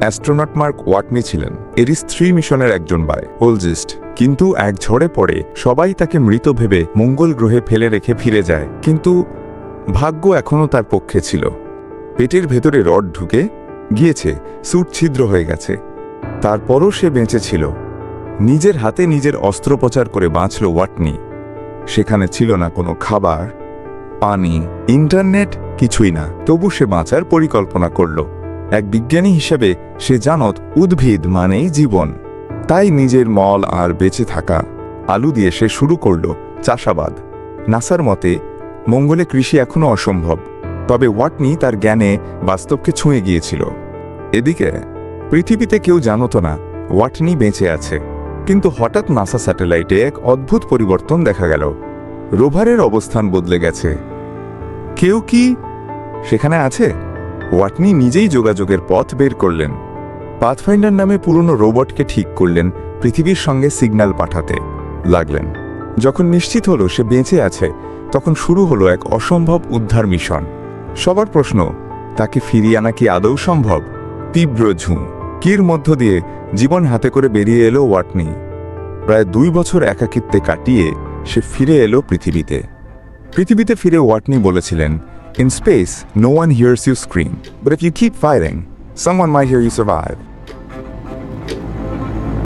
Astronaut mark Watney ছিলেন। এরই স্ত্রী মিশনের একজন বায়োলজিস্ট কিন্তু এক ঝড়ে পড়ে সবাই তাকে মৃত ভেবে মঙ্গল গ্রহে ফেলে রেখে ফিরে যায়। কিন্তু ভাগ্য এখনও তার পক্ষে ছিল। পেটের ভেতরে রড ঢুকে গিয়েছে স্যুট ছিদ্র হয়ে গেছে। তারপরও সে বেঁচে ছিল। নিজের হাতে নিজের অস্ত্রোপচার করে বাঁচল ওয়াটনি। সেখানে ছিল না কোনো খাবার, পানি, ইন্টারনেট, কিছুই না। তবু সে বাঁচার পরিকল্পনা করল। এক বিজ্ঞানী হিসেবে সে জানত উদ্ভিদ মানেই জীবন। তাই নিজের মল আর বেঁচে থাকা আলু দিয়ে সে শুরু করল চাষাবাদ। নাসার মতে, মঙ্গলে কৃষি এখনও অসম্ভব, তবে ওয়াটনি তার জ্ঞানে বাস্তবকে ছুঁয়ে গিয়েছিল। এদিকে, পৃথিবীতে কেউ জানত না ওয়াটনি বেঁচে আছে, কিন্তু হঠাৎ নাসা স্যাটেলাইটে এক অদ্ভুত পরিবর্তন দেখা গেল। রোভারের অবস্থান বদলে গেছে। কেউ কি সেখানে আছে? ওয়াটনি নিজেই যোগাযোগের পথ বের করলেন। পাথফাইন্ডার নামে পুরনো রোবটকে ঠিক করলেন পৃথিবীর সঙ্গে সিগন্যাল পাঠাতে লাগলেন। যখন নিশ্চিত হলো সে বেঁচে আছে, তখন শুরু হলো এক অসম্ভব উদ্ধার মিশন। সবার প্রশ্ন, তাকে ফিরিয়ে আনা কি আদৌ সম্ভব? তীব্র ঝুঁ কির মধ্য দিয়ে জীবন হাতে করে বেরিয়ে এলো ওয়াটনি। প্রায় দুই বছর একাকিত্বে কাটিয়ে সে ফিরে এলো পৃথিবীতে। পৃথিবীতে ফিরে ওয়াটনি বলেছিলেন In space, no one hears you scream, but if you keep fighting, someone might hear you survive.